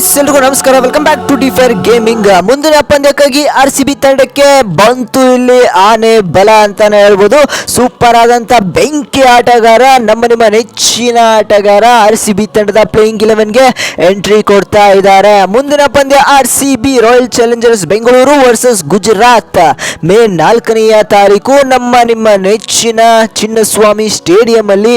ಎಲ್ರಿಗೂ ನಮಸ್ಕಾರ. Welcome back to ಡಿಫೈರ್ ಗೇಮಿಂಗ್ ಮುಂದಿನ ಪಂದ್ಯಕ್ಕಾಗಿ ಆರ್ ಸಿ ಬಿ ತಂಡಕ್ಕೆ ಬಂತು ಇಲ್ಲಿ ಆನೆ ಬಲ ಅಂತಾನೆ ಹೇಳ್ಬೋದು. ಸೂಪರ್ ಆದಂತ ಬೆಂಕಿ ಆಟಗಾರ, ನಮ್ಮ ನಿಮ್ಮ ನೆಚ್ಚಿನ ಆಟಗಾರ ಆರ್ ಸಿ ಬಿ ತಂಡದ ಪ್ಲೇಯಿಂಗ್ ಇಲೆವೆನ್ಗೆ ಎಂಟ್ರಿ ಕೊಡ್ತಾ ಇದ್ದಾರೆ. ಮುಂದಿನ ಪಂದ್ಯ R C B Royal Challengers Bengaluru versus Gujarat. May ನಾಲ್ಕನೆಯ ತಾರೀಕು ನಮ್ಮ ನಿಮ್ಮ ನೆಚ್ಚಿನ ಚಿನ್ನಸ್ವಾಮಿ ಸ್ಟೇಡಿಯಂ ಅಲ್ಲಿ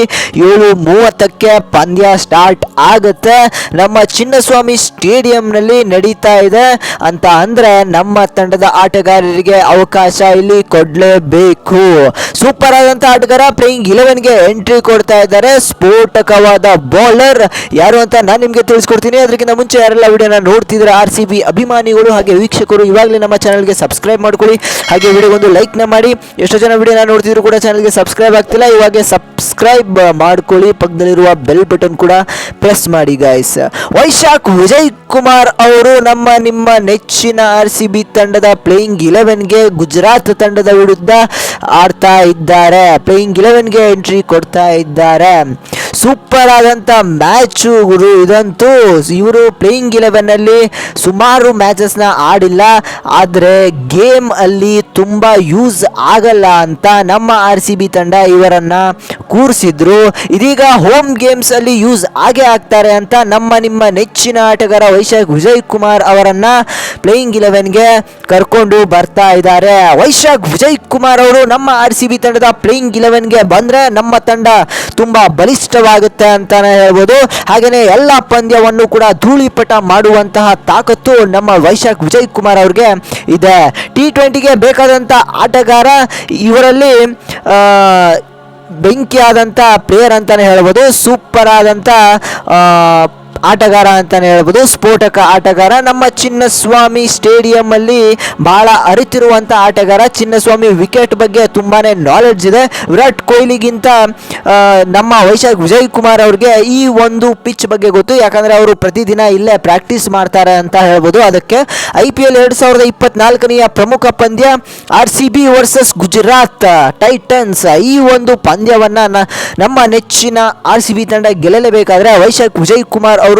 ಏಳು ಮೂವತ್ತಕ್ಕೆ ಪಂದ್ಯ ಸ್ಟಾರ್ಟ್ ಆಗುತ್ತೆ. ನಮ್ಮ ಚಿನ್ನಸ್ವಾಮಿ ಸ್ಟೇಡಿಯಂನಲ್ಲಿ ನಡೀತಾ ಇದೆ ಅಂತ ಅಂದ್ರೆ ನಮ್ಮ ತಂಡದ ಆಟಗಾರರಿಗೆ ಅವಕಾಶ ಇಲ್ಲಿ ಕೊಡ್ಲೇಬೇಕು. ಸೂಪರ್ ಆದಂತ ಆಟಗಾರ ಪ್ಲೇಯಿಂಗ್ ಇಲೆವೆನ್ಗೆ ಎಂಟ್ರಿ ಕೊಡ್ತಾ ಇದ್ದಾರೆ. ಸ್ಫೋಟಕವಾದ ಬೌಲರ್ ಯಾರು ಅಂತ ನಾನು ನಿಮಗೆ ತಿಳಿಸ್ಕೊಡ್ತೀನಿ. ಅದಕ್ಕಿಂತ ಮುಂಚೆ ಯಾರೆಲ್ಲ ವಿಡಿಯೋನ ನೋಡ್ತಿದ್ರೆ ಆರ್ ಸಿ ಬಿ ಅಭಿಮಾನಿಗಳು ಹಾಗೆ ವೀಕ್ಷಕರು, ಇವಾಗಲೇ ನಮ್ಮ ಚಾನಲ್ಗೆ ಸಬ್ಸ್ಕ್ರೈಬ್ ಮಾಡ್ಕೊಳ್ಳಿ. ಹಾಗೆ ವಿಡಿಯೋಗೊಂದು ಲೈಕ್ನ ಮಾಡಿ. ಎಷ್ಟೋ ಜನ ವಿಡಿಯೋನ ನೋಡ್ತಿದ್ರು ಕೂಡ ಚಾನಲ್ಗೆ ಸಬ್ಸ್ಕ್ರೈಬ್ ಆಗ್ತಿಲ್ಲ. ಇವಾಗ ಸಬ್ಸ್ಕ್ರೈಬ್ ಮಾಡ್ಕೊಳ್ಳಿ. ಪಕ್ಕದಲ್ಲಿರುವ ಬೆಲ್ ಬಟನ್ ಕೂಡ ಪ್ರೆಸ್ ಮಾಡಿ ಗಾಯ್ಸ್ ವೈಶಾಖ್ ಕುಮಾರ್ ಅವರು ನಮ್ಮ ನಿಮ್ಮ ನೆಚ್ಚಿನ ಆರ್ ಸಿ ಬಿ ತಂಡದ ಪ್ಲೇಯಿಂಗ್ ಇಲೆವೆನ್ಗೆ ಗುಜರಾತ್ ತಂಡದ ವಿರುದ್ಧ ಆಡ್ತಾ ಇದ್ದಾರೆ. ಪ್ಲೇಯಿಂಗ್ ಇಲೆವೆನ್ಗೆ ಎಂಟ್ರಿ ಕೊಡ್ತಾ ಇದ್ದಾರೆ. ಸೂಪರ್ ಆದಂತ ಮ್ಯಾಚು ಗುರು. ಇದಂತೂ ಇವರು ಪ್ಲೇಯಿಂಗ್ ಇಲೆವೆನ್ ಅಲ್ಲಿ ಸುಮಾರು ಮ್ಯಾಚಸ್ನ ಆಡಿಲ್ಲ. ಆದ್ರೆ ಗೇಮ್ ಅಲ್ಲಿ ತುಂಬಾ ಯೂಸ್ ಆಗಲ್ಲ ಅಂತ ನಮ್ಮ ಆರ್ ಸಿ ಬಿ ತಂಡ ಇವರನ್ನ ಕೂರಿಸಿದ್ರು. ಇದೀಗ ಹೋಮ್ ಗೇಮ್ಸ್ ಅಲ್ಲಿ ಯೂಸ್ ಆಗೇ ಆಗ್ತಾರೆ ಅಂತ ನಮ್ಮ ನಿಮ್ಮ ನೆಚ್ಚಿನ ಆಟಗಾರ ವೈಶಾಖ್ ವಿಜಯ್ ಕುಮಾರ್ ಅವರನ್ನು ಪ್ಲೇಯಿಂಗ್ ಇಲೆವೆನ್ಗೆ ಕರ್ಕೊಂಡು ಬರ್ತಾ ಇದ್ದಾರೆ. ವೈಶಾಖ್ ವಿಜಯ್ ಕುಮಾರ್ ಅವರು ನಮ್ಮ ಆರ್ ಸಿ ಬಿ ತಂಡದ ಪ್ಲೇಯಿಂಗ್ ಇಲೆವೆನ್ಗೆ ಬಂದ್ರೆ ನಮ್ಮ ತಂಡ ತುಂಬಾ ಬಲಿಷ್ಠವಾಗುತ್ತೆ ಅಂತಾನೆ ಹೇಳ್ಬೋದು. ಹಾಗೇನೆ ಎಲ್ಲ ಪಂದ್ಯವನ್ನು ಕೂಡ ಧೂಳಿಪಟ ಮಾಡುವಂತಹ ತಾಕತ್ತು ನಮ್ಮ ವೈಶಾಖ್ ವಿಜಯ್ ಕುಮಾರ್ ಅವ್ರಿಗೆ ಇದೆ. ಟಿ ಟ್ವೆಂಟಿಗೆ ಬೇಕಾದಂಥ ಆಟಗಾರ ಇವರಲ್ಲಿ ಬೆಂಕಿಯಾದಂಥ ಪ್ಲೇಯರ್ ಅಂತಲೇ ಹೇಳ್ಬೋದು. ಸೂಪರ್ ಆದಂಥ ಆಟಗಾರ ಅಂತಾನೆ ಹೇಳ್ಬೋದು. ಸ್ಫೋಟಕ ಆಟಗಾರ. ನಮ್ಮ ಚಿನ್ನಸ್ವಾಮಿ ಸ್ಟೇಡಿಯಂ ಅಲ್ಲಿ ಬಹಳ ಅರಿತಿರುವಂತ ಆಟಗಾರ ಚಿನ್ನಸ್ವಾಮಿ ವಿಕೆಟ್ ಬಗ್ಗೆ ತುಂಬಾನೇ ನಾಲೆಡ್ಜ್ ಇದೆ. ವಿರಾಟ್ ಕೊಹ್ಲಿಗಿಂತ ನಮ್ಮ ವೈಶಾಖ್ ವಿಜಯ್ ಕುಮಾರ್ ಅವ್ರಿಗೆ ಈ ಒಂದು ಪಿಚ್ ಬಗ್ಗೆ ಗೊತ್ತು. ಯಾಕಂದ್ರೆ ಅವರು ಪ್ರತಿದಿನ ಇಲ್ಲೇ ಪ್ರಾಕ್ಟೀಸ್ ಮಾಡ್ತಾರೆ ಅಂತ ಹೇಳ್ಬೋದು. ಅದಕ್ಕೆ ಐ ಪಿ ಎಲ್ ಎರಡು ಸಾವಿರದ ಇಪ್ಪತ್ನಾಲ್ಕನೆಯ ಪ್ರಮುಖ ಪಂದ್ಯ R C B versus Gujarat Titans ಈ ಒಂದು ಪಂದ್ಯವನ್ನ ನಮ್ಮ ನೆಚ್ಚಿನ ಆರ್ ಸಿ ಬಿ ತಂಡ ಗೆಲ್ಲಲೇಬೇಕಾದ್ರೆ ವೈಶಾಖ್ ವಿಜಯ್ ಕುಮಾರ್ ಅವರು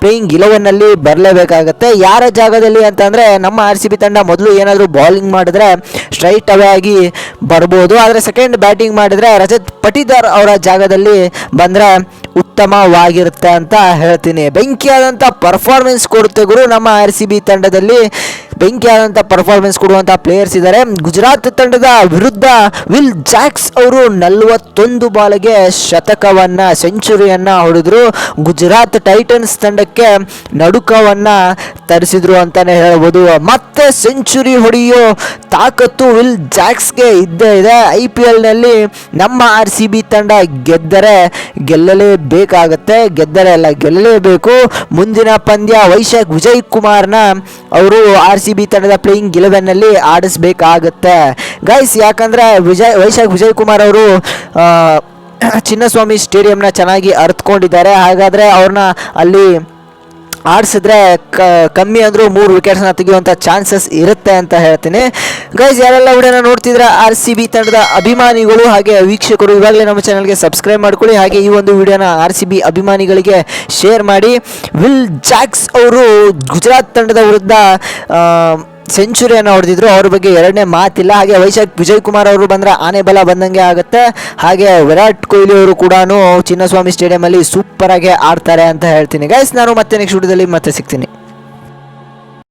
ಪ್ಲೇಯಿಂಗ್ ಇಲೆವೆನ್ನಲ್ಲಿ ಬರಲೇಬೇಕಾಗತ್ತೆ. ಯಾರ ಜಾಗದಲ್ಲಿ ಅಂತಂದರೆ ನಮ್ಮ ಆರ್ ಸಿ ಬಿ ತಂಡ ಮೊದಲು ಏನಾದರೂ ಬೌಲಿಂಗ್ ಮಾಡಿದ್ರೆ ಸ್ಟ್ರೈಟ್ ಅವೇ ಆಗಿ ಬರ್ಬೋದು. ಆದರೆ ಸೆಕೆಂಡ್ ಬ್ಯಾಟಿಂಗ್ ಮಾಡಿದ್ರೆ ರಜತ್ ಪಟಿದಾರ್ ಅವರ ಜಾಗದಲ್ಲಿ ಬಂದರೆ ಉತ್ತಮವಾಗಿರುತ್ತೆ ಅಂತ ಹೇಳ್ತೀನಿ. ಬೆಂಕಿಯಾದಂಥ ಪರ್ಫಾರ್ಮೆನ್ಸ್ ಕೊಡುತ್ತೆ ಗುರು ನಮ್ಮ ಆರ್ ಸಿ ಬಿ ತಂಡದಲ್ಲಿ. ಬೆಂಕಿಯಾದಂಥ ಪರ್ಫಾರ್ಮೆನ್ಸ್ ಕೊಡುವಂಥ ಪ್ಲೇಯರ್ಸ್ ಇದ್ದಾರೆ ಗುಜರಾತ್ ತಂಡದ ವಿರುದ್ಧ ವಿಲ್ ಜಾಕ್ಸ್ ಅವರು ನಲವತ್ತೊಂದು ಬಾಲ್ಗೆ ಶತಕವನ್ನ, ಸೆಂಚುರಿಯನ್ನ ಹೊಡೆದ್ರು. ಗುಜರಾತ್ ಟೈಟನ್ಸ್ ತಂಡಕ್ಕೆ ನಡುಕವನ್ನ ತರಿಸಿದ್ರು ಅಂತಾನೆ ಹೇಳ್ಬೋದು. ಮತ್ತೆ ಸೆಂಚುರಿ ಹೊಡೆಯೋ ತಾಕತ್ತು ವಿಲ್ ಜಾಕ್ಸ್ಗೆ ಇದ್ದೇ ಇದೆ. ಐ ಪಿ ಎಲ್ನಲ್ಲಿ ನಮ್ಮ ಆರ್ ಸಿ ಬಿ ತಂಡ ಗೆದ್ದರೆ ಗೆಲ್ಲಲೇಬೇಕಾಗತ್ತೆ. ಗೆದ್ದರೆ ಅಲ್ಲ, ಗೆಲ್ಲಲೇಬೇಕು. ಮುಂದಿನ ಪಂದ್ಯ ವೈಶಾಖ್ ವಿಜಯ್ ಕುಮಾರ್ನ ಅವರು ಆರ್ ಸಿ ಬಿ ತಂಡದ ಪ್ಲೇಯಿಂಗ್ ಇಲೆವೆನ್ನಲ್ಲಿ ಆಡಿಸ್ಬೇಕಾಗತ್ತೆ. ಗೈಸ್ ಯಾಕಂದ್ರೆ ವಿಜಯ್, ವೈಶಾಖ್ ವಿಜಯ್ ಕುಮಾರ್ ಅವರು ಚಿನ್ನಸ್ವಾಮಿ ಸ್ಟೇಡಿಯಂನ ಚೆನ್ನಾಗಿ ಅರ್ಥಕೊಂಡಿದ್ದಾರೆ ಹಾಗಾದರೆ ಅವ್ರನ್ನ ಅಲ್ಲಿ ಆಡಿಸಿದ್ರೆ ಕಮ್ಮಿ ಅಂದರೂ ಮೂರು ವಿಕೆಟ್ಸ್ನ ತೆಗೆಯುವಂಥ ಚಾನ್ಸಸ್ ಇರುತ್ತೆ ಅಂತ ಹೇಳ್ತೀನಿ. ಗೈಸ್ ಯಾರೆಲ್ಲ ವಿಡಿಯೋನ ನೋಡ್ತಿದ್ರೆ ಆರ್ ಸಿ ಬಿ ತಂಡದ ಅಭಿಮಾನಿಗಳು ಹಾಗೆ ವೀಕ್ಷಕರು, ಇವಾಗಲೇ ನಮ್ಮ ಚಾನಲ್ಗೆ ಸಬ್ಸ್ಕ್ರೈಬ್ ಮಾಡ್ಕೊಳ್ಳಿ. ಹಾಗೆ ಈ ಒಂದು ವಿಡಿಯೋನ ಆರ್ ಸಿ ಬಿ ಅಭಿಮಾನಿಗಳಿಗೆ ಶೇರ್ ಮಾಡಿ. ವಿಲ್ ಜಾಕ್ಸ್ ಅವರು ಗುಜರಾತ್ ತಂಡದ ವಿರುದ್ಧ ಸೆಂಚುರಿಯನ್ನು ಹೊಡೆದಿದ್ರು. ಅವ್ರ ಬಗ್ಗೆ ಎರಡನೇ ಮಾತಿಲ್ಲ. ಹಾಗೆ ವೈಶಾಖ್ ವಿಜಯ್ ಕುಮಾರ್ ಅವರು ಬಂದ್ರೆ ಆನೆ ಬಲ ಬಂದಂಗೆ ಆಗುತ್ತೆ. ಹಾಗೆ ವಿರಾಟ್ ಕೊಹ್ಲಿ ಅವರು ಕೂಡ ಚಿನ್ನಸ್ವಾಮಿ ಸ್ಟೇಡಿಯಂ ಅಲ್ಲಿ ಸೂಪರ್ ಆಗಿ ಆಡ್ತಾರೆ ಅಂತ ಹೇಳ್ತೀನಿ. ಗೈಸ್ ನಾನು ಮತ್ತೆ ನೆಕ್ಸ್ಟ್ ವಿಡಿಯೋದಲ್ಲಿ ಮತ್ತೆ ಸಿಗ್ತೀನಿ.